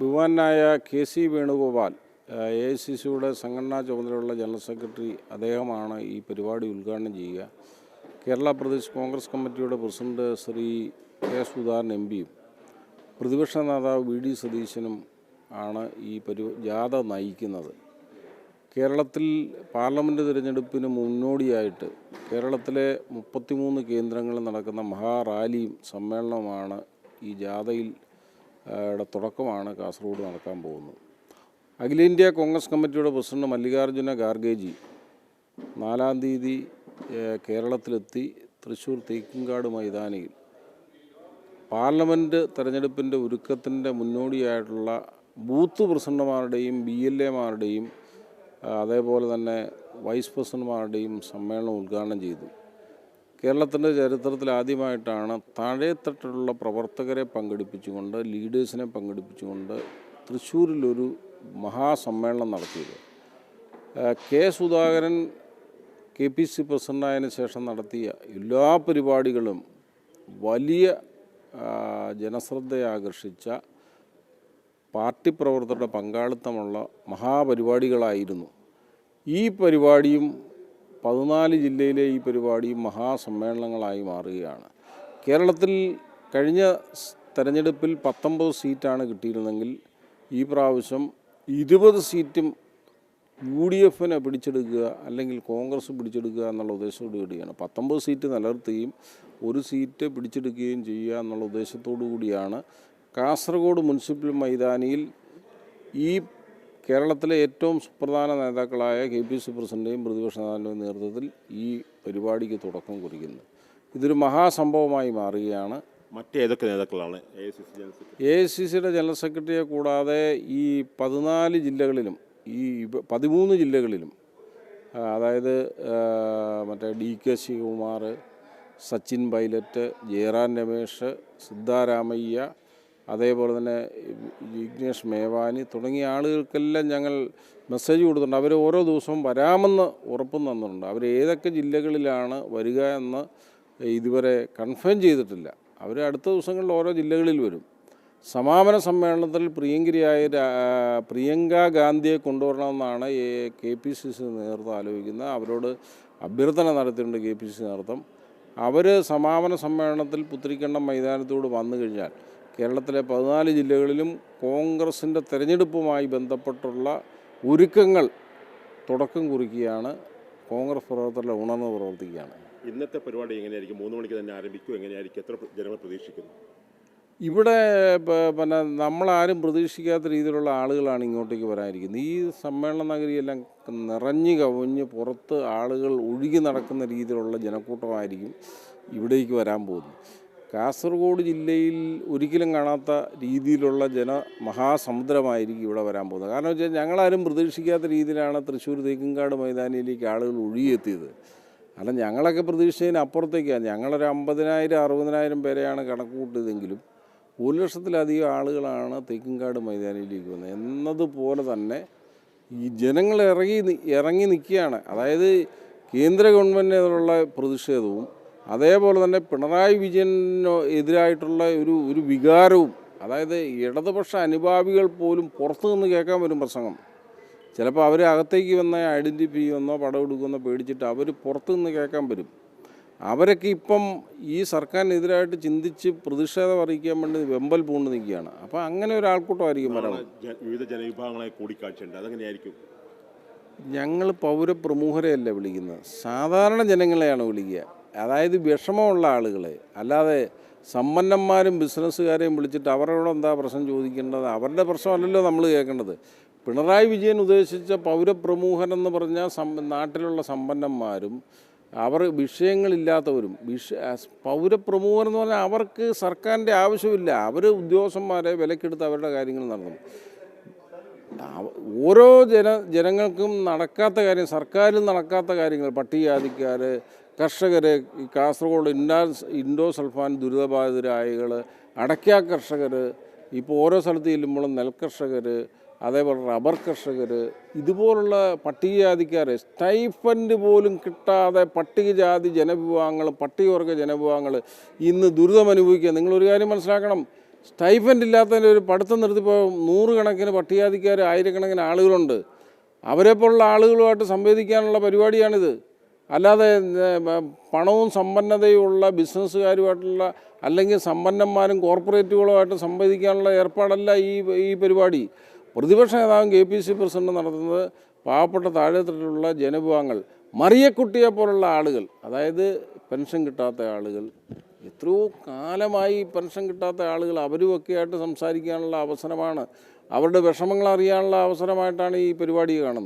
ബഹുമാനായ K C Venugopal A I C സിയുടെ സംഘടനാ ചുമതലയുള്ള ജനറൽ സെക്രട്ടറി അദ്ദേഹമാണ് ഈ പരിപാടി ഉദ്ഘാടനം ചെയ്യുക. കേരള പ്രദേശ് കോൺഗ്രസ് കമ്മിറ്റിയുടെ president Shri K Sudhakaran M പിയും പ്രതിപക്ഷ നേതാവ് വി ഡി സതീശനും ആണ് ഈ പരി ജാഥ നയിക്കുന്നത്. കേരളത്തിൽ പാർലമെന്റ് തിരഞ്ഞെടുപ്പിന് മുന്നോടിയായിട്ട് കേരളത്തിലെ മുപ്പത്തിമൂന്ന് കേന്ദ്രങ്ങളിൽ നടക്കുന്ന മഹാറാലിയും സമ്മേളനവുമാണ് ഈ ജാഥയിൽ തുടക്കമാണ് കാസർഗോഡ് നടക്കാൻ പോകുന്നത്. അഖിലേന്ത്യാ കോൺഗ്രസ് കമ്മിറ്റിയുടെ പ്രസിഡന്റ് മല്ലികാർജുന ഗാർഗേജി നാലാം തീയതി കേരളത്തിലെത്തി തൃശ്ശൂർ തേക്കിൻകാട് മൈതാനിയിൽ. പാർലമെന്റ് തെരഞ്ഞെടുപ്പിന്റെ ഒരുക്കത്തിന്റെ മുന്നോടിയായിട്ടുള്ള ബൂത്ത് പ്രസിഡന്റുമാരുടെയും ബി എൽ എമാരുടെയും അതേപോലെ തന്നെ വൈസ് പ്രസിഡന്റുമാരുടെയും സമ്മേളനം ഉദ്ഘാടനം ചെയ്തു. കേരളത്തിന്റെ ചരിത്രത്തിൽ ആദ്യമായിട്ടാണ് താഴെത്തട്ടിലുള്ള പ്രവർത്തകരെ പങ്കെടുപ്പിച്ചുകൊണ്ട് ലീഡേഴ്സിനെ പങ്കെടുപ്പിച്ചുകൊണ്ട് തൃശ്ശൂരിലൊരു മഹാസമ്മേളനം നടത്തിയത്. K Sudhakaran K P C പ്രസിഡന്റായതിന് ശേഷം നടത്തിയ എല്ലാ പരിപാടികളും വലിയ ജനശ്രദ്ധയെ ആകർഷിച്ച പാർട്ടി പ്രവർത്തകരുടെ പങ്കാളിത്തമുള്ള മഹാപരിപാടികളായിരുന്നു. ഈ പരിപാടിയും പതിനാല് ജില്ലയിലെ ഈ പരിപാടി മഹാസമ്മേളനങ്ങളായി മാറുകയാണ്. കേരളത്തിൽ കഴിഞ്ഞ തെരഞ്ഞെടുപ്പിൽ പത്തൊമ്പത് സീറ്റാണ് കിട്ടിയിരുന്നെങ്കിൽ ഈ പ്രാവശ്യം ഇരുപത് സീറ്റും യു ഡി എഫിനെ പിടിച്ചെടുക്കുക അല്ലെങ്കിൽ കോൺഗ്രസ് പിടിച്ചെടുക്കുക എന്നുള്ള ഉദ്ദേശത്തോടു കൂടിയാണ് പത്തൊമ്പത് സീറ്റ് നിലനിർത്തുകയും ഒരു സീറ്റ് പിടിച്ചെടുക്കുകയും ചെയ്യുക എന്നുള്ള ഉദ്ദേശത്തോടു കൂടിയാണ് കാസർഗോഡ് മുനിസിപ്പൽ മൈതാനിയിൽ ഈ കേരളത്തിലെ ഏറ്റവും സുപ്രധാന നേതാക്കളായ കെ പി സി പ്രസിഡന്റെയും പ്രതിപക്ഷ നേതാവിന്റെയും നേതൃത്വത്തിൽ ഈ പരിപാടിക്ക് തുടക്കം കുറിക്കുന്നു ഇതൊരു മഹാസംഭവമായി മാറുകയാണ്. മറ്റേതൊക്കെ നേതാക്കളാണ്? എ ഐ സി സിയുടെ ജനറൽ സെക്രട്ടറിയെ കൂടാതെ ഈ പതിനാല് ജില്ലകളിലും ഈ പതിമൂന്ന് ജില്ലകളിലും അതായത് മറ്റേ ഡി കെ ശിവകുമാർ സച്ചിൻ പൈലറ്റ് ജയറാം രമേഷ് സിദ്ധാരാമയ്യ അതേപോലെ തന്നെ വിഘ്നേഷ് മേവാനി തുടങ്ങിയ ആളുകൾക്കെല്ലാം ഞങ്ങൾ മെസ്സേജ് കൊടുത്തിട്ടുണ്ട്. അവർ ഓരോ ദിവസവും വരാമെന്ന് ഉറപ്പ് തന്നിട്ടുണ്ട്. അവർ ഏതൊക്കെ ജില്ലകളിലാണ് വരിക എന്ന് ഇതുവരെ കൺഫേം ചെയ്തിട്ടില്ല. അവർ അടുത്ത ദിവസങ്ങളിൽ ഓരോ ജില്ലകളിൽ വരും. സമാപന സമ്മേളനത്തിൽ പ്രിയങ്കരിയായ പ്രിയങ്ക ഗാന്ധിയെ കൊണ്ടുവരണമെന്നാണ് കെ പി സി സി നേതൃത്വം ആലോചിക്കുന്നത്. അവരോട് അഭ്യർത്ഥന നടത്തിയിട്ടുണ്ട് കെ പി സി സി നേതൃത്വം. അവർ സമാപന സമ്മേളനത്തിൽ പുത്തിരിക്കണ്ടം മൈതാനത്തോട് വന്നു കഴിഞ്ഞാൽ കേരളത്തിലെ പതിനാല് ജില്ലകളിലും കോൺഗ്രസിന്റെ തെരഞ്ഞെടുപ്പുമായി ബന്ധപ്പെട്ടുള്ള ഒരുക്കങ്ങൾ തുടക്കം കുറിക്കുകയാണ് കോൺഗ്രസ് പ്രവർത്തകരുടെ ഉണർന്ന് പ്രവർത്തിക്കുകയാണ്. ഇന്നത്തെ പരിപാടി എങ്ങനെയായിരിക്കും? മൂന്ന് മണിക്ക് തന്നെ ആരംഭിക്കും? എങ്ങനെയായിരിക്കും? എത്ര ജനങ്ങൾ പ്രതീക്ഷിക്കുന്നു? ഇവിടെ പിന്നെ നമ്മളാരും പ്രതീക്ഷിക്കാത്ത രീതിയിലുള്ള ആളുകളാണ് ഇങ്ങോട്ടേക്ക് വരാനിരിക്കുന്നത്. ഈ സമ്മേളന നഗരിയെല്ലാം നിറഞ്ഞു കവിഞ്ഞ് പുറത്ത് ആളുകൾ ഒഴുകി നടക്കുന്ന രീതിയിലുള്ള ജനക്കൂട്ടമായിരിക്കും ഇവിടേക്ക് വരാൻ പോകുന്നത്. കാസർഗോഡ് ജില്ലയിൽ ഒരിക്കലും കാണാത്ത രീതിയിലുള്ള ജന മഹാസമുദ്രമായിരിക്കും ഇവിടെ വരാൻ പോകുന്നത്. കാരണം വെച്ചാൽ ഞങ്ങളാരും പ്രതീക്ഷിക്കാത്ത രീതിയിലാണ് തൃശ്ശൂർ തേക്കിൻകാട് മൈതാനിയിലേക്ക് ആളുകൾ ഒഴുകിയെത്തിയത്. അല്ല ഞങ്ങളൊക്കെ പ്രതീക്ഷിച്ചതിന് അപ്പുറത്തേക്കാണ്. ഞങ്ങളൊരു അമ്പതിനായിരം അറുപതിനായിരം പേരെയാണ് കണക്ക് കൂട്ടിയതെങ്കിലും ഒരു ലക്ഷത്തിലധികം ആളുകളാണ് തേക്കിൻകാട് മൈതാനിയിലേക്ക് വന്നത്. എന്നതുപോലെ തന്നെ ഈ ജനങ്ങൾ ഇറങ്ങി ഇറങ്ങി നിൽക്കുകയാണ്. അതായത് കേന്ദ്ര ഗവൺമെന്റിനുള്ള പ്രതിഷേധവും അതേപോലെ തന്നെ പിണറായി വിജയനോ എതിരായിട്ടുള്ള ഒരു ഒരു വികാരവും അതായത് ഇടതുപക്ഷ അനുഭാവികൾ പോലും പുറത്തു നിന്ന് കേൾക്കാൻ വരും പ്രസംഗം. ചിലപ്പോൾ അവരെ അകത്തേക്ക് വന്ന ഐഡന്റിഫൈ ചെയ്യുമെന്നോ പടം എടുക്കുമെന്നോ പേടിച്ചിട്ട് അവർ പുറത്തു നിന്ന് കേൾക്കാൻ വരും. അവരൊക്കെ ഇപ്പം ഈ സർക്കാരിനെതിരായിട്ട് ചിന്തിച്ച് പ്രതിഷേധം അറിയിക്കാൻ വേണ്ടി വെമ്പൽ പൂണ്ട് നിൽക്കുകയാണ്. അപ്പോൾ അങ്ങനെ ഒരു ആൾക്കൂട്ടമായിരിക്കും വരണം വിവിധ ജനവിഭാഗങ്ങളെ കൂടിക്കാഴ്ചയുണ്ട്. അതെങ്ങനെയായിരിക്കും ഞങ്ങൾ പൗരപ്രമുഖരെയല്ല വിളിക്കുന്നത്. സാധാരണ ജനങ്ങളെയാണ് വിളിക്കുക. അതായത് വിഷമമുള്ള ആളുകളെ. അല്ലാതെ സമ്പന്നന്മാരും ബിസിനസ്സുകാരെയും വിളിച്ചിട്ട് അവരോട് എന്താ പ്രശ്നം ചോദിക്കേണ്ടത്? അവരുടെ പ്രശ്നമല്ലല്ലോ നമ്മൾ കേൾക്കേണ്ടത്. പിണറായി വിജയൻ ഉദ്ദേശിച്ച പൗരപ്രമുഖരെന്ന് പറഞ്ഞാൽ സം നാട്ടിലുള്ള സമ്പന്നന്മാരും അവർ വിഷയങ്ങളില്ലാത്തവരും വിഷ പൗരപ്രമുഖരെന്ന് പറഞ്ഞാൽ അവർക്ക് സർക്കാരിന്റെ ആവശ്യമില്ല. അവർ ഉദ്യോഗസ്ഥന്മാരെ വിലക്കെടുത്ത് അവരുടെ കാര്യങ്ങൾ നടന്നു ഓരോ ജന ജനങ്ങൾക്കും നടക്കാത്ത കാര്യം സർക്കാരിൽ നടക്കാത്ത കാര്യങ്ങൾ പട്ടികജാതിക്കാർ കർഷകർ ഈ കാസർഗോഡ് ഇൻഡാ ഇൻഡോ സൾഫാൻ ദുരിതബാധിതരായകൾ അടയ്ക്ക കർഷകർ ഇപ്പോൾ ഓരോ സ്ഥലത്ത് ചെല്ലുമ്പോഴും നെൽകർഷകർ അതേപോലെ റബ്ബർ കർഷകർ ഇതുപോലുള്ള പട്ടികജാതിക്കാർ സ്റ്റൈഫൻഡ് പോലും കിട്ടാതെ പട്ടികജാതി ജനവിഭാഗങ്ങൾ പട്ടികവർഗ ജനവിഭാഗങ്ങൾ ഇന്ന് ദുരിതം അനുഭവിക്കുക. നിങ്ങളൊരു കാര്യം മനസ്സിലാക്കണം. സ്റ്റൈഫൻഡ് ഇല്ലാത്തതിന്റെ ഒരു പഠിത്തം നിർത്തിപ്പോൾ നൂറുകണക്കിന് പട്ടികജാതിക്കാർ ആയിരക്കണക്കിന് ആളുകളുണ്ട്. അവരെപ്പോലുള്ള ആളുകളുമായിട്ട് സംവേദിക്കാനുള്ള പരിപാടിയാണിത്. അല്ലാതെ പണവും സമ്പന്നതയുമുള്ള ബിസിനസ്സുകാരുമായിട്ടുള്ള അല്ലെങ്കിൽ സമ്പന്നന്മാരും കോർപ്പറേറ്റുകളുമായിട്ട് സംവദിക്കാനുള്ള ഏർപ്പാടല്ല ഈ ഈ പരിപാടി. പ്രതിപക്ഷ നേതാവും കെ പി സി പ്രസിഡന്റ് നടത്തുന്നത് പാവപ്പെട്ട താഴെത്തട്ടിലുള്ള ജനവിഭാഗങ്ങൾ മറിയക്കുട്ടിയെ പോലുള്ള ആളുകൾ അതായത് പെൻഷൻ കിട്ടാത്ത ആളുകൾ എത്രയോ കാലമായി പെൻഷൻ കിട്ടാത്ത ആളുകൾ അവരുമൊക്കെ ആയിട്ട് സംസാരിക്കാനുള്ള അവസരമാണ് അവരുടെ വിഷമങ്ങൾ അറിയാനുള്ള അവസരമായിട്ടാണ് ഈ പരിപാടി കാണുന്നത്.